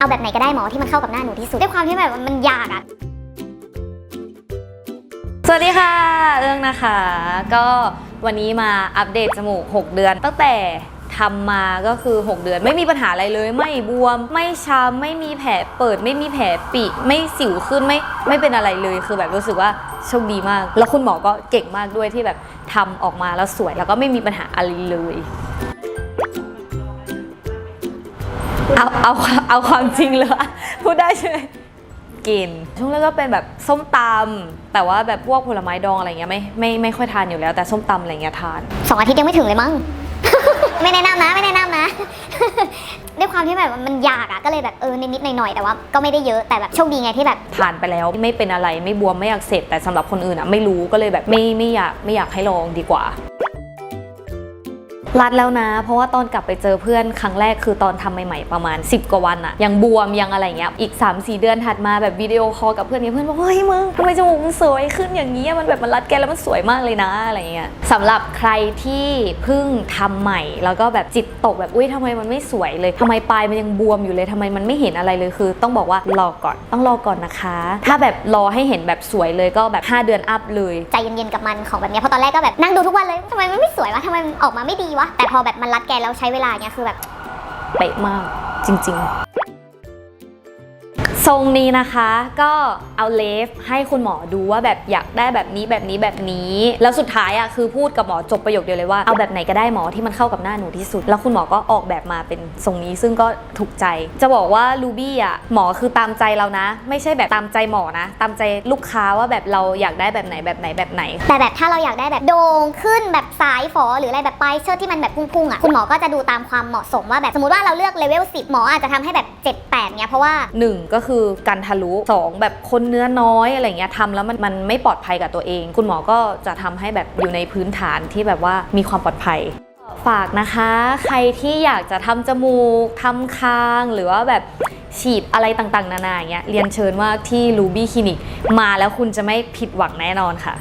เอาแบบไหนก็ได้หมอที่มันเข้ากับหน้าหนูที่สุดด้วยความที่แบบมันยากอะสวัสดีค่ะ เอื้องนะคะ ก็วันนี้มาอัปเดตจมูก 6 เดือน ตั้งแต่ทำมาก็คือ 6 เดือน ไม่มีปัญหาอะไรเลย ไม่บวม ไม่ช้ำไม่มีแผลเปิด ไม่มีแผลปิไม่สิวขึ้นไม่ไม่เป็นอะไรเลยคือแบบรู้สึกว่าโชคดีมาก แล้วคุณหมอก็เก่งมากด้วยที่แบบทำออกมาแล้วสวยแล้วก็ไม่มีปัญหาอะไรเลย เอาเอาเอาความจริงเลยอะพูดได้ใช่ไหมกิน ช่วงแรกก็เป็นแบบส้มตำแต่ว่าแบบพวกผลไม้ดองอะไรเงี้ยไม่ไม่ไม่ค่อยทานอยู่แล้ว แต่ส้มตำอะไรเงี้ยทาน สองอาทิตย์ยังไม่ถึงเลยมั้ง ไม่แนะนำนะ ไม่แนะนำนะ ด้วยความที่แบบมันยากอะก็เลยแบบเออนิดๆหน่อยๆแต่ว่าก็ไม่ได้เยอะแต่แบบโชคดีไงที่แบบทานไปแล้วไม่เป็นอะไรไม่บวมไม่อักเสบแต่สำหรับคนอื่นอะไม่รู้ก็เลยแบบไม่ไม่อยากไม่อยากให้ลองดีกว่า รัดแล้วนะ เพราะว่าตอนกลับไปเจอเพื่อนครั้งแรกคือตอนทำใหม่ๆประมาณ 10 กว่าวันอะยังบวมยังอะไรเงี้ยอีก 3-4 เดือนถัดมาแบบวิดีโอคอลกับเพื่อนเนี่ยเพื่อนบอกเฮ้ยมึงทำไมจมูกมึงสวยขึ้นอย่างนี้มันแบบมันรัดแกแล้วมันสวยมากเลยนะอะไรเงี้ยสำหรับใครที่เพิ่งทำใหม่ แล้วก็แบบจิตตกแบบอุ้ยทำไมมันไม่สวยเลยทำไมปลายมันยังบวมอยู่เลยทำไมมันไม่เห็นอะไรเลยคือ ต้องบอกว่ารอก่อนต้องรอก่อนนะคะ ถ้าแบบรอให้เห็นแบบสวยเลยก็แบบ 5 เดือนอัพเลยใจเย็นๆกับมันของแบบเนี้ยเพราะตอนแรกก็แบบนั่งดูทุกวันเลยทำไมมันไม่สวยวะทำไมมันออกมาไม่ดีวะ แต่พอแบบมันรัดแกแล้วใช้เวลาเนี้ยคือแบบ เป๊ะมากจริง ๆ ทรงนี้นะคะก็เอาเลฟให้คุณหมอดูว่าแบบอยากได้แบบนี้แบบนี้แบบนี้ แล้วสุดท้ายอะคือพูดกับหมอจบประโยคเดียวเลยว่าเอาแบบไหนก็ได้หมอที่มันเข้ากับหน้าหนูที่สุด แล้วคุณหมอก็ออกแบบมาเป็นทรงนี้ซึ่งก็ถูกใจ จะบอกว่าลูบี้อะหมอคือตามใจเรานะ ไม่ใช่แบบตามใจหมอนะ ตามใจลูกค้าว่าแบบเราอยากได้แบบไหนแบบไหนแบบไหน แต่แบบถ้าเราอยากได้แบบโด่งขึ้นแบบสายฝอหรืออะไรแบบปลายเชือกที่มันแบบพุ่งๆอะคุณหมอก็จะดูตามความเหมาะสมว่าแบบสมมติว่าเราเลือกเลเวล10หมออาจจะทำให้แบบ7 8เนี้ยเพราะว่าหนึ่งก็คือการทะลุสองแบบคนเนื้อน้อยอะไรเงี้ยทำแล้วมันมันไม่ปลอดภัยกับตัวเอง คุณหมอก็จะทำให้แบบอยู่ในพื้นฐานที่แบบว่ามีความปลอดภัยฝากนะคะ ใครที่อยากจะทำจมูกทำคางหรือว่าแบบฉีดอะไรต่างๆ นานาอย่างเงี้ยเรียนเชิญว่าที่ Ruby Clinic มาแล้วคุณจะไม่ผิดหวังแน่นอนค่ะ